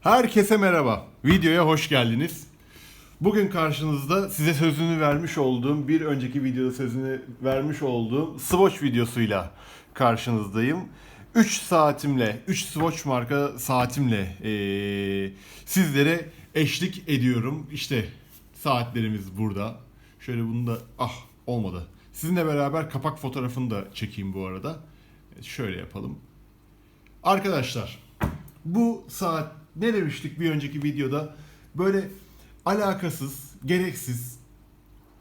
Herkese merhaba. Videoya hoş geldiniz. Bugün karşınızda size sözünü vermiş olduğum, bir önceki videoda sözünü vermiş olduğum Swatch videosuyla karşınızdayım. 3 saatimle, 3 Swatch marka saatimle eee, sizlere eşlik ediyorum. İşte saatlerimiz burada. Şöyle bunu da ah olmadı. Sizinle beraber kapak fotoğrafını da çekeyim bu arada. Şöyle yapalım. Arkadaşlar bu saat ne demiştik bir önceki videoda böyle alakasız, gereksiz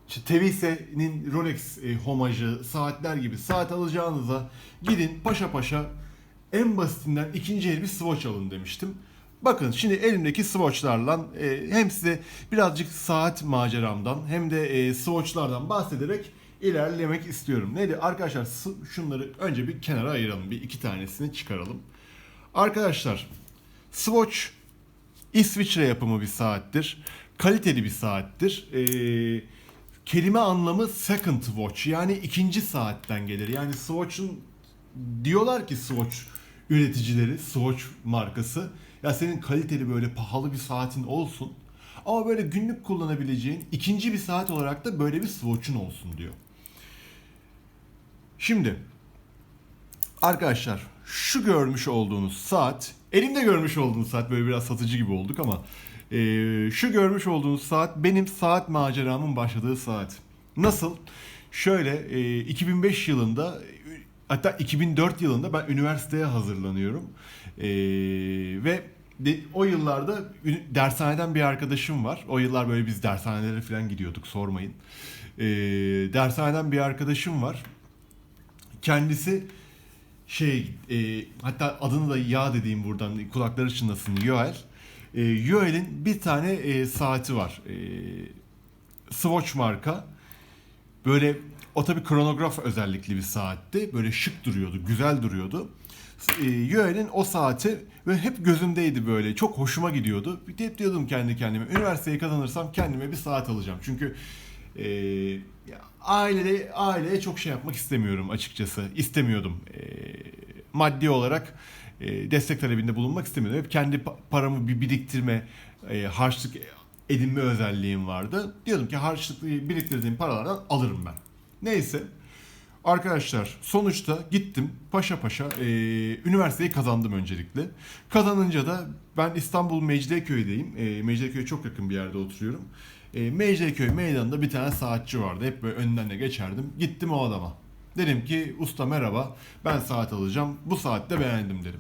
işte Tevise'nin Rolex e, homajı, saatler gibi saat alacağınıza gidin paşa paşa en basitinden ikinci el bir Swatch alın demiştim. Bakın şimdi elimdeki Swatch'larla e, hem size birazcık saat maceramdan hem de e, Swatch'lardan bahsederek ilerlemek istiyorum. Neydi arkadaşlar şunları önce bir kenara ayıralım. Bir iki tanesini çıkaralım. Arkadaşlar Swatch İsviçre yapımı bir saattir. Kaliteli bir saattir. Ee, kelime anlamı second watch yani ikinci saatten gelir. Yani Swatch'ın diyorlar ki Swatch üreticileri, Swatch markası ya senin kaliteli böyle pahalı bir saatin olsun. Ama böyle günlük kullanabileceğin ikinci bir saat olarak da böyle bir Swatch'un olsun diyor. Şimdi Arkadaşlar şu görmüş olduğunuz saat, elimde görmüş olduğunuz saat böyle biraz satıcı gibi olduk ama eee, şu görmüş olduğunuz saat benim saat maceramın başladığı saat. Nasıl? Şöyle eee, 2005 yılında hatta 2004 yılında ben üniversiteye hazırlanıyorum Eee, ve de- o yıllarda dershaneden bir arkadaşım var. O yıllar böyle biz dershanelere falan gidiyorduk sormayın. Eee dershaneden bir arkadaşım var. Kendisi şey e, hatta adını da ya dediğim buradan kulakları çınlasın Yoel. E, Yoel'in bir tane e, saati var. E, Swatch marka. Böyle o tabi kronograf özellikli bir saatti. Böyle şık duruyordu, güzel duruyordu. E, Yoel'in o saati ve hep gözümdeydi böyle. Çok hoşuma gidiyordu. Bir de hep diyordum kendi kendime. Üniversiteyi kazanırsam kendime bir saat alacağım. Çünkü e, ya, ailede aileye çok şey yapmak istemiyorum açıkçası. İstemiyordum. E, maddi olarak e, destek talebinde bulunmak istemiyordum. Hep kendi pa- paramı bir biriktirme, e, harçlık edinme özelliğim vardı. Diyordum ki harçlık biriktirdiğim paralardan alırım ben. Neyse. Arkadaşlar sonuçta gittim paşa paşa e, üniversiteyi kazandım öncelikle. Kazanınca da ben İstanbul Mecidiyeköy'deyim. E, Mecidiyeköy'e çok yakın bir yerde oturuyorum. E, Mecidiyeköy meydanında bir tane saatçi vardı. Hep böyle önünden de geçerdim. Gittim o adama. Dedim ki usta merhaba ben saat alacağım. Bu saatte beğendim dedim.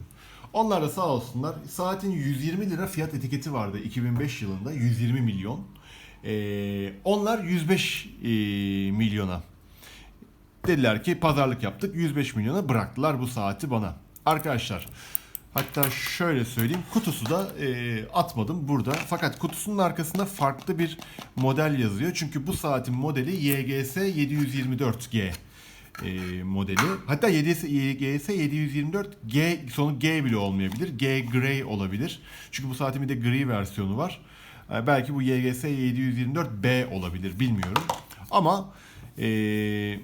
Onlar da sağ olsunlar. Saatin 120 lira fiyat etiketi vardı 2005 yılında. 120 milyon. E, onlar 105 e, milyona Dediler ki pazarlık yaptık 105 milyona bıraktılar bu saati bana. Arkadaşlar hatta şöyle söyleyeyim kutusu da e, atmadım burada. Fakat kutusunun arkasında farklı bir model yazıyor. Çünkü bu saatin modeli YGS 724G e, modeli. Hatta YGS, YGS 724G sonu G bile olmayabilir. G Grey olabilir. Çünkü bu saatin bir de gri versiyonu var. E, belki bu YGS 724B olabilir bilmiyorum. Ama eee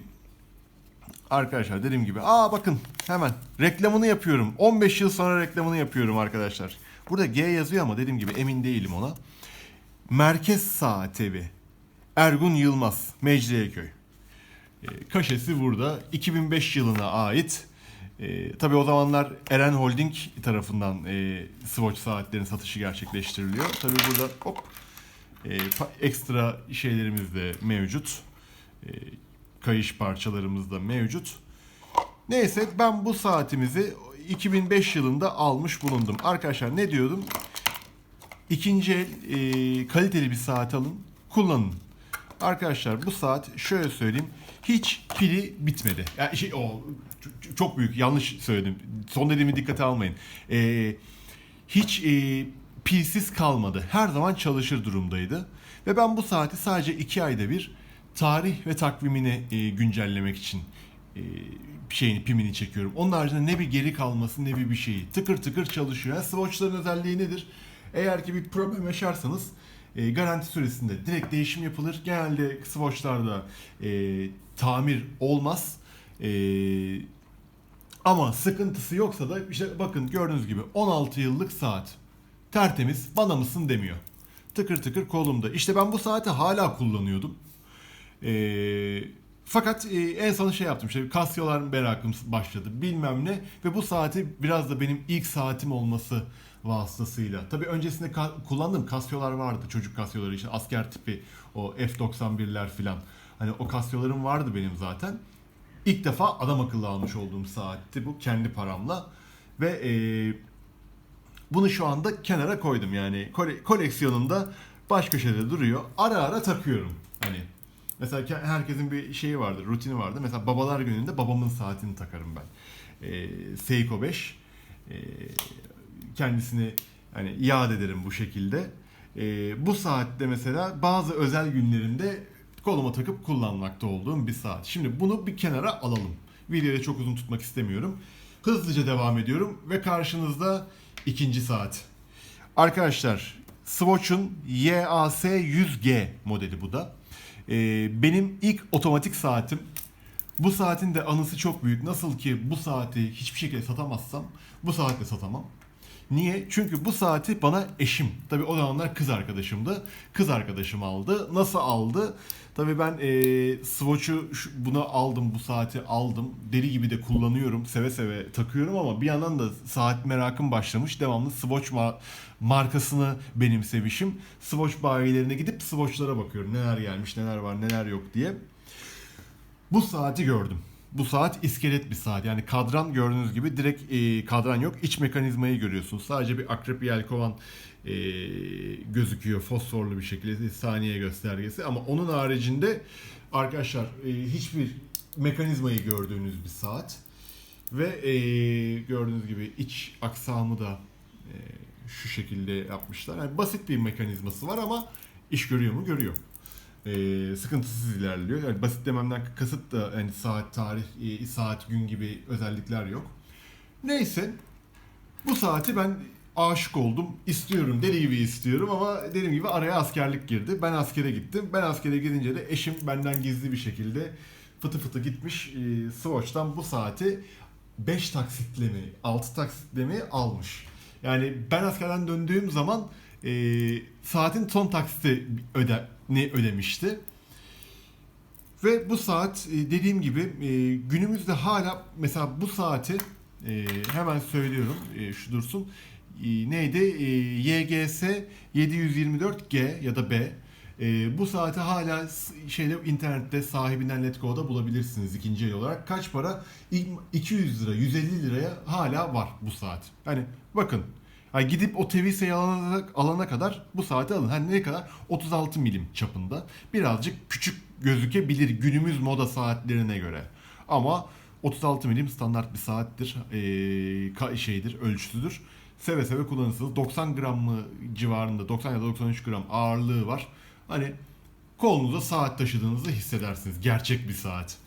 Arkadaşlar dediğim gibi aa bakın hemen reklamını yapıyorum. 15 yıl sonra reklamını yapıyorum arkadaşlar. Burada G yazıyor ama dediğim gibi emin değilim ona. Merkez Saat Evi. Ergun Yılmaz, Mecidiyeköy. E, kaşesi burada. 2005 yılına ait. E, tabii o zamanlar Eren Holding tarafından e, Swatch saatlerin satışı gerçekleştiriliyor. Tabii burada hop e, ekstra şeylerimiz de mevcut. E, kayış parçalarımız da mevcut. Neyse ben bu saatimizi 2005 yılında almış bulundum. Arkadaşlar ne diyordum? İkinci el e, kaliteli bir saat alın, kullanın. Arkadaşlar bu saat şöyle söyleyeyim hiç pili bitmedi. Yani şey o çok büyük yanlış söyledim. Son dediğimi dikkate almayın. E, hiç e, pilsiz kalmadı. Her zaman çalışır durumdaydı. Ve ben bu saati sadece iki ayda bir tarih ve takvimini e, güncellemek için e, şeyini pimini çekiyorum. Onun haricinde ne bir geri kalması ne bir bir şeyi. Tıkır tıkır çalışıyor. Yani Swatch'ların özelliği nedir? Eğer ki bir problem yaşarsanız e, garanti süresinde direkt değişim yapılır. Genelde Swatch'larda e, tamir olmaz. E, ama sıkıntısı yoksa da işte bakın gördüğünüz gibi 16 yıllık saat. Tertemiz. Bana mısın demiyor. Tıkır tıkır kolumda. İşte ben bu saati hala kullanıyordum. Ee, fakat e, en son şey yaptım işte Casio'lar merakım başladı bilmem ne ve bu saati biraz da benim ilk saatim olması vasıtasıyla. Tabii öncesinde ka- kullandığım Casio'lar vardı çocuk Casio'ları işte asker tipi o F91'ler filan. Hani o Casio'larım vardı benim zaten. İlk defa adam akıllı almış olduğum saatti bu kendi paramla ve e, bunu şu anda kenara koydum yani kole- koleksiyonumda baş köşede duruyor. Ara ara takıyorum hani. Mesela ke- herkesin bir şeyi vardır, rutini vardır. Mesela babalar gününde babamın saatini takarım ben. Ee, Seiko 5. Ee, kendisini hani iad ederim bu şekilde. Ee, bu saatte mesela bazı özel günlerimde koluma takıp kullanmakta olduğum bir saat. Şimdi bunu bir kenara alalım. Videoyu çok uzun tutmak istemiyorum. Hızlıca devam ediyorum ve karşınızda ikinci saat. Arkadaşlar Swatch'un YAS 100G modeli bu da. Ee, benim ilk otomatik saatim. Bu saatin de anısı çok büyük. Nasıl ki bu saati hiçbir şekilde satamazsam bu saatle satamam. Niye? Çünkü bu saati bana eşim, tabii o zamanlar kız arkadaşımdı. Kız arkadaşım aldı. Nasıl aldı? Tabii ben e, Swatch'u buna aldım, bu saati aldım. Deli gibi de kullanıyorum, seve seve takıyorum ama bir yandan da saat merakım başlamış. Devamlı Swatch ma- markasını benimsemişim. Swatch bayilerine gidip Swatch'lara bakıyorum. Neler gelmiş, neler var, neler yok diye. Bu saati gördüm. Bu saat iskelet bir saat. Yani kadran gördüğünüz gibi direkt e, kadran yok. İç mekanizmayı görüyorsunuz. Sadece bir akrep yelkovan e, gözüküyor fosforlu bir şekilde saniye göstergesi. Ama onun haricinde arkadaşlar e, hiçbir mekanizmayı gördüğünüz bir saat. Ve e, gördüğünüz gibi iç aksamı da e, şu şekilde yapmışlar. Yani basit bir mekanizması var ama iş görüyor mu? Görüyor e, sıkıntısız ilerliyor. Yani basit dememden kasıt da yani saat, tarih, e, saat, gün gibi özellikler yok. Neyse bu saati ben aşık oldum. İstiyorum, deli gibi istiyorum ama dediğim gibi araya askerlik girdi. Ben askere gittim. Ben askere gidince de eşim benden gizli bir şekilde fıtı fıtı gitmiş e, Swatch'tan bu saati 5 taksitle mi, 6 taksitle mi almış. Yani ben askerden döndüğüm zaman e, saatin son taksiti öde, ne ödemişti. Ve bu saat e, dediğim gibi e, günümüzde hala mesela bu saati e, hemen söylüyorum e, şu dursun E, neydi E, YGS 724G ya da B E, bu saati hala şeyde internette sahibinden Letgo'da bulabilirsiniz ikinci el olarak. Kaç para? İlk 200 lira, 150 liraya hala var bu saat. Hani bakın yani gidip o teviseyi alana, alana kadar bu saati alın. Hani ne kadar? 36 milim çapında. Birazcık küçük gözükebilir günümüz moda saatlerine göre. Ama 36 milim standart bir saattir. Ee, şeydir, ölçüsüdür. Seve seve kullanırsınız. 90 gram mı civarında, 90 ya da 93 gram ağırlığı var. Hani kolunuza saat taşıdığınızı hissedersiniz. Gerçek bir saat.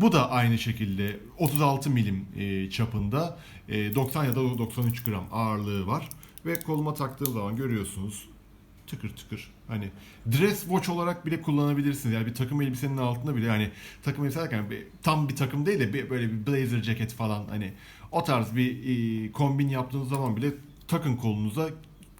Bu da aynı şekilde 36 milim e, çapında e, 90 ya da 93 gram ağırlığı var. Ve koluma taktığım zaman görüyorsunuz tıkır tıkır hani dress watch olarak bile kullanabilirsiniz. Yani bir takım elbisenin altında bile yani takım elbise derken tam bir takım değil de böyle bir blazer ceket falan hani o tarz bir e, kombin yaptığınız zaman bile takın kolunuza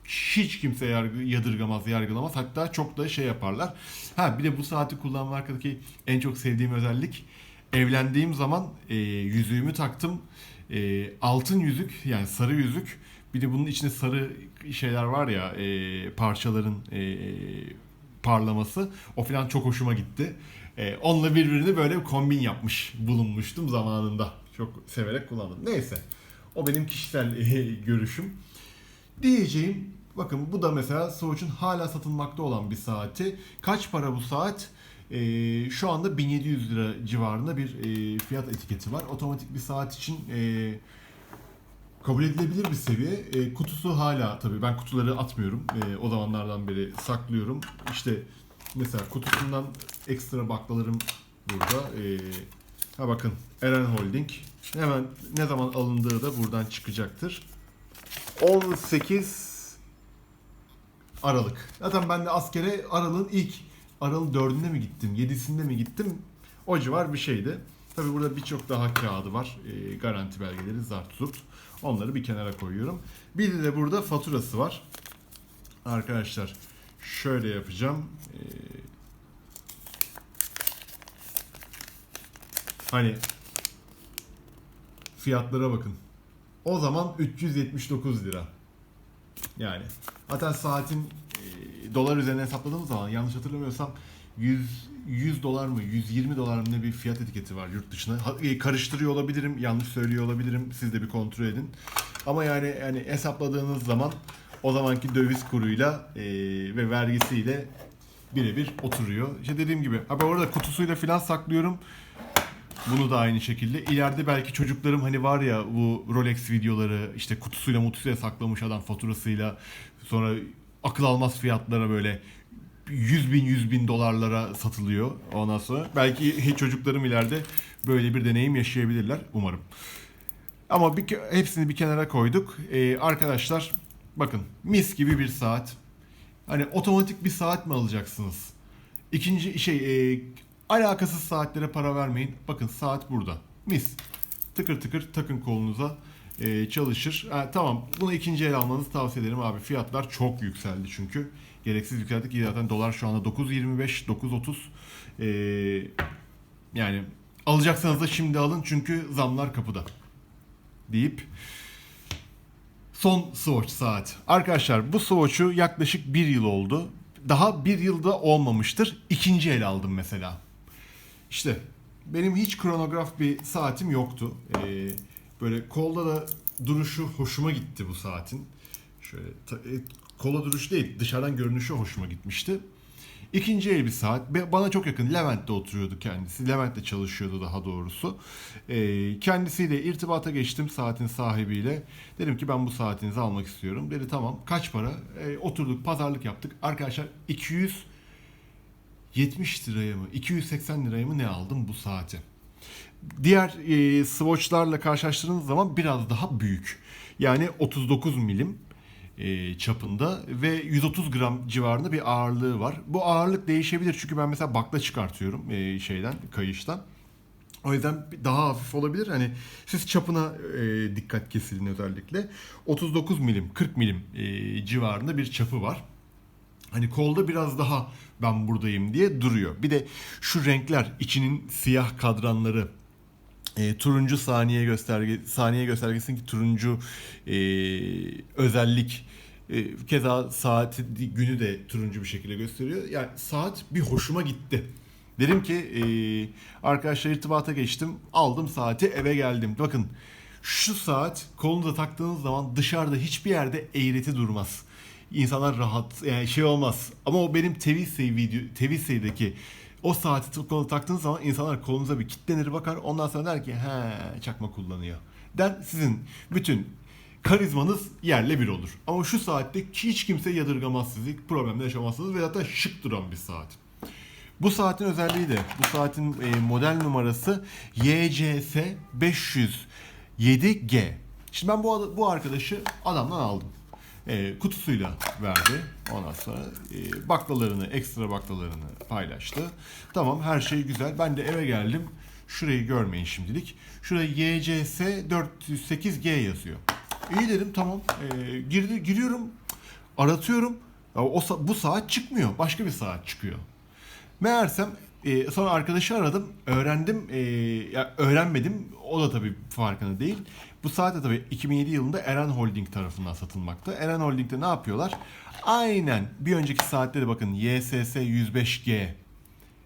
hiç kimse yargı, yadırgamaz, yargılamaz. Hatta çok da şey yaparlar. Ha bir de bu saati kullanmaktaki en çok sevdiğim özellik evlendiğim zaman e, yüzüğümü taktım. E, altın yüzük yani sarı yüzük. Bir de bunun içinde sarı şeyler var ya e, parçaların e, parlaması. O falan çok hoşuma gitti. E, onunla birbirini böyle kombin yapmış bulunmuştum zamanında. Çok severek kullandım. Neyse. O benim kişisel e, görüşüm. Diyeceğim bakın bu da mesela Swatch'un hala satılmakta olan bir saati. Kaç para bu saat? Ee, şu anda 1700 lira civarında bir e, fiyat etiketi var. Otomatik bir saat için e, kabul edilebilir bir seviye. E, kutusu hala tabii ben kutuları atmıyorum. E, o zamanlardan beri saklıyorum. İşte mesela kutusundan ekstra baklalarım burada. E, ha bakın Eren Holding. Hemen ne zaman alındığı da buradan çıkacaktır. 18 Aralık. Zaten ben de askere Aralık'ın ilk Aralık 4'ünde mi gittim, 7'sinde mi gittim? O civar bir şeydi. Tabi burada birçok daha kağıdı var. E, garanti belgeleri, zart zurt. Onları bir kenara koyuyorum. Bir de burada faturası var. Arkadaşlar şöyle yapacağım. Ee, hani fiyatlara bakın. O zaman 379 lira. Yani zaten saatin e, dolar üzerine hesapladığımız zaman yanlış hatırlamıyorsam 100 100 dolar mı 120 dolar mı ne bir fiyat etiketi var yurt dışına. E, Karıştırıyor olabilirim, yanlış söylüyor olabilirim. Siz de bir kontrol edin. Ama yani yani hesapladığınız zaman o zamanki döviz kuruyla e, ve vergisiyle birebir oturuyor. İşte dediğim gibi. Ha orada kutusuyla filan saklıyorum. Bunu da aynı şekilde. İleride belki çocuklarım hani var ya bu Rolex videoları işte kutusuyla mutusuyla saklamış adam faturasıyla sonra akıl almaz fiyatlara böyle 100 bin 100 bin dolarlara satılıyor ondan sonra. Belki çocuklarım ileride böyle bir deneyim yaşayabilirler umarım. Ama bir, hepsini bir kenara koyduk. Ee, arkadaşlar bakın mis gibi bir saat. Hani otomatik bir saat mi alacaksınız? İkinci şey e, alakasız saatlere para vermeyin. Bakın saat burada. Mis. Tıkır tıkır takın kolunuza e, çalışır. Ha, tamam bunu ikinci el almanızı tavsiye ederim abi. Fiyatlar çok yükseldi çünkü. Gereksiz yükseldi ki zaten dolar şu anda 9.25, 9.30. E, yani alacaksanız da şimdi alın çünkü zamlar kapıda. Deyip Son Swatch saat. Arkadaşlar bu Swatch'u yaklaşık bir yıl oldu. Daha bir yılda olmamıştır. İkinci el aldım mesela. İşte benim hiç kronograf bir saatim yoktu. Ee, böyle kolda da duruşu hoşuma gitti bu saatin. Şöyle e, kola duruşu değil dışarıdan görünüşü hoşuma gitmişti. İkinci el bir saat. Bana çok yakın. Levent'te oturuyordu kendisi. Levent'te çalışıyordu daha doğrusu. Ee, kendisiyle irtibata geçtim saatin sahibiyle. Dedim ki ben bu saatinizi almak istiyorum. Dedi tamam. Kaç para? Ee, oturduk pazarlık yaptık. Arkadaşlar 270 liraya mı 280 liraya mı ne aldım bu saati? Diğer e, swatchlarla karşılaştırdığınız zaman biraz daha büyük. Yani 39 milim e, çapında ve 130 gram civarında bir ağırlığı var. Bu ağırlık değişebilir çünkü ben mesela bakla çıkartıyorum e, şeyden kayıştan. O yüzden daha hafif olabilir. Hani siz çapına e, dikkat kesilin özellikle. 39 milim, 40 milim e, civarında bir çapı var. Hani kolda biraz daha ben buradayım diye duruyor. Bir de şu renkler, içinin siyah kadranları, e, turuncu saniye gösterge saniye göstergesindeki turuncu e, özellik e, keza saati günü de turuncu bir şekilde gösteriyor. Yani saat bir hoşuma gitti. Dedim ki e, arkadaşlar irtibata geçtim. Aldım saati eve geldim. Bakın şu saat kolunuza taktığınız zaman dışarıda hiçbir yerde eğreti durmaz. İnsanlar rahat yani şey olmaz. Ama o benim Tevisey video Tevisey'deki o saati koluna taktığınız zaman insanlar kolunuza bir kitlenir bakar. Ondan sonra der ki he çakma kullanıyor. Der sizin bütün karizmanız yerle bir olur. Ama şu saatte hiç kimse yadırgamaz sizi. Problemle yaşamazsınız ve hatta şık duran bir saat. Bu saatin özelliği de bu saatin e, model numarası YCS 507G. Şimdi ben bu bu arkadaşı adamdan aldım. E, kutusuyla verdi. Ondan sonra e, baklalarını, ekstra baklalarını paylaştı. Tamam her şey güzel. Ben de eve geldim. Şurayı görmeyin şimdilik. Şurada YCS 408G yazıyor. İyi dedim tamam. E, girdi, giriyorum. Aratıyorum. O, bu saat çıkmıyor. Başka bir saat çıkıyor. Meğersem e, sonra arkadaşı aradım. Öğrendim. E, ya öğrenmedim. O da tabii farkında değil. Bu saat de tabii 2007 yılında Eren Holding tarafından satılmakta. Eren Holding'de ne yapıyorlar? Aynen bir önceki saatte de bakın YSS 105G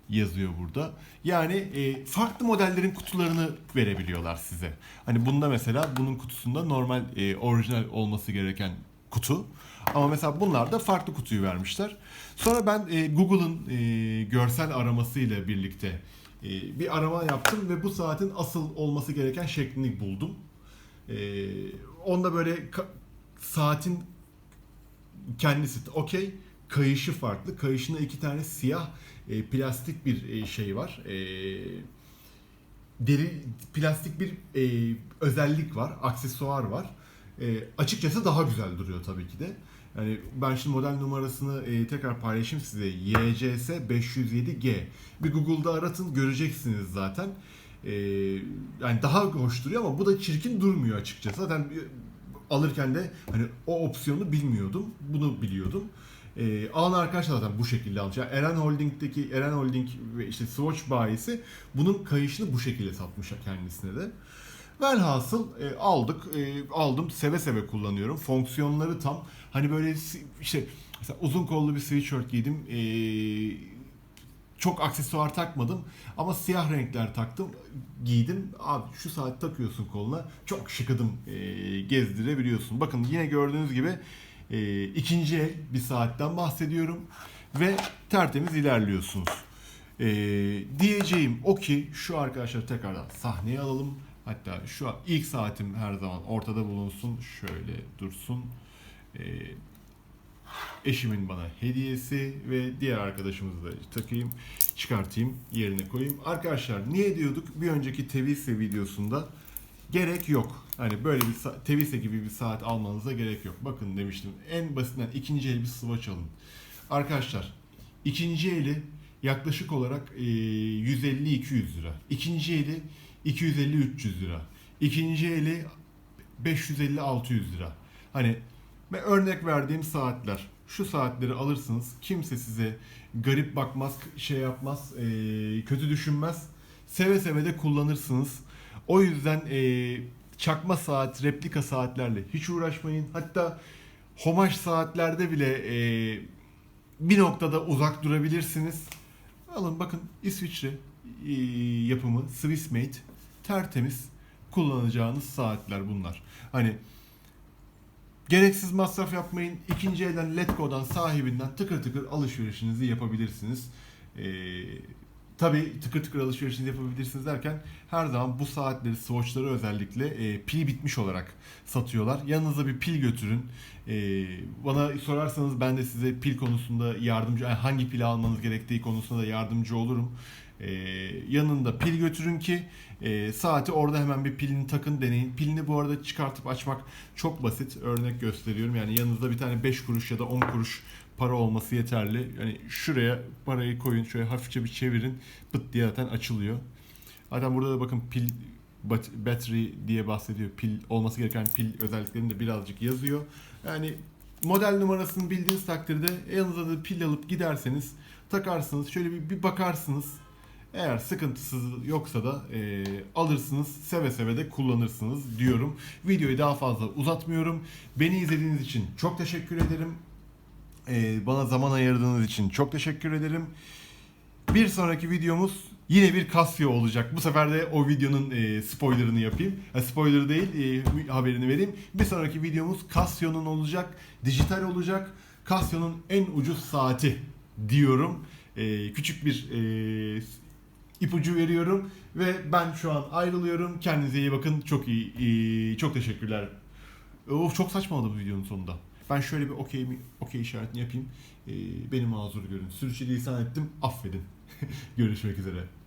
yazıyor burada. Yani e, farklı modellerin kutularını verebiliyorlar size. Hani bunda mesela bunun kutusunda normal e, orijinal olması gereken kutu. Ama mesela bunlar da farklı kutuyu vermişler. Sonra ben e, Google'ın e, görsel aramasıyla birlikte e, bir arama yaptım ve bu saatin asıl olması gereken şeklini buldum. E, onda böyle saatin kendisi okey. Kayışı farklı. Kayışında iki tane siyah e, plastik bir e, şey var. E, deri plastik bir e, özellik var. Aksesuar var. E, açıkçası daha güzel duruyor tabii ki de. Yani ben şimdi model numarasını e, tekrar paylaşayım size. YCS 507G. Bir Google'da aratın göreceksiniz zaten. e, yani daha hoş duruyor ama bu da çirkin durmuyor açıkçası. Zaten alırken de hani o opsiyonu bilmiyordum. Bunu biliyordum. E, alan arkadaşlar zaten bu şekilde almış. Yani Eren Holding'deki Eren Holding ve işte Swatch bayisi bunun kayışını bu şekilde satmış kendisine de. Velhasıl e, aldık, e, aldım seve seve kullanıyorum. Fonksiyonları tam. Hani böyle işte mesela uzun kollu bir sweatshirt giydim. E, çok aksesuar takmadım ama siyah renkler taktım, giydim. Abi şu saat takıyorsun koluna, çok şıkıdım e, gezdirebiliyorsun. Bakın yine gördüğünüz gibi e, ikinci el bir saatten bahsediyorum ve tertemiz ilerliyorsunuz. E, diyeceğim o ki şu arkadaşları tekrardan sahneye alalım. Hatta şu an ilk saatim her zaman ortada bulunsun. Şöyle dursun. E, eşimin bana hediyesi ve diğer arkadaşımızı da takayım, çıkartayım, yerine koyayım. Arkadaşlar niye diyorduk bir önceki Tevise videosunda gerek yok. Hani böyle bir Tevise gibi bir saat almanıza gerek yok. Bakın demiştim en basitinden ikinci el bir swatch alın. Arkadaşlar ikinci eli yaklaşık olarak e, 150-200 lira. İkinci eli 250-300 lira. İkinci eli 550-600 lira. Hani ve örnek verdiğim saatler. Şu saatleri alırsınız. Kimse size garip bakmaz, şey yapmaz, e, kötü düşünmez. Seve seve de kullanırsınız. O yüzden e, çakma saat, replika saatlerle hiç uğraşmayın. Hatta homaj saatlerde bile e, bir noktada uzak durabilirsiniz. Alın bakın İsviçre yapımı Swissmade tertemiz kullanacağınız saatler bunlar. Hani Gereksiz masraf yapmayın. İkinci elden Letgo'dan sahibinden tıkır tıkır alışverişinizi yapabilirsiniz. Ee, Tabi tıkır tıkır alışverişinizi yapabilirsiniz derken her zaman bu saatleri, swatchları özellikle e, pili bitmiş olarak satıyorlar. Yanınıza bir pil götürün. E, bana sorarsanız ben de size pil konusunda yardımcı, yani hangi pili almanız gerektiği konusunda da yardımcı olurum. E, yanında pil götürün ki e, saati orada hemen bir pilini takın deneyin. Pilini bu arada çıkartıp açmak çok basit. Örnek gösteriyorum. Yani yanınızda bir tane 5 kuruş ya da 10 kuruş para olması yeterli. Yani şuraya parayı koyun, şöyle hafifçe bir çevirin. Pıt diye zaten açılıyor. Zaten burada da bakın pil bat- battery diye bahsediyor. Pil olması gereken pil özelliklerini de birazcık yazıyor. Yani model numarasını bildiğiniz takdirde yanınıza da pil alıp giderseniz takarsınız. Şöyle bir, bir bakarsınız. Eğer sıkıntısı yoksa da e, alırsınız, seve seve de kullanırsınız diyorum. Videoyu daha fazla uzatmıyorum. Beni izlediğiniz için çok teşekkür ederim. E, bana zaman ayırdığınız için çok teşekkür ederim. Bir sonraki videomuz yine bir Casio olacak. Bu sefer de o videonun e, spoilerını yapayım. Ha, spoiler değil, e, haberini vereyim. Bir sonraki videomuz Casio'nun olacak. Dijital olacak. Casio'nun en ucuz saati diyorum. E, küçük bir e, ipucu veriyorum ve ben şu an ayrılıyorum. Kendinize iyi bakın. Çok iyi, iyi çok teşekkürler. Of çok saçma bu videonun sonunda. Ben şöyle bir okey okey işaretini yapayım. Ee, beni mazur görün. Sürçülisan ettim. Affedin. Görüşmek üzere.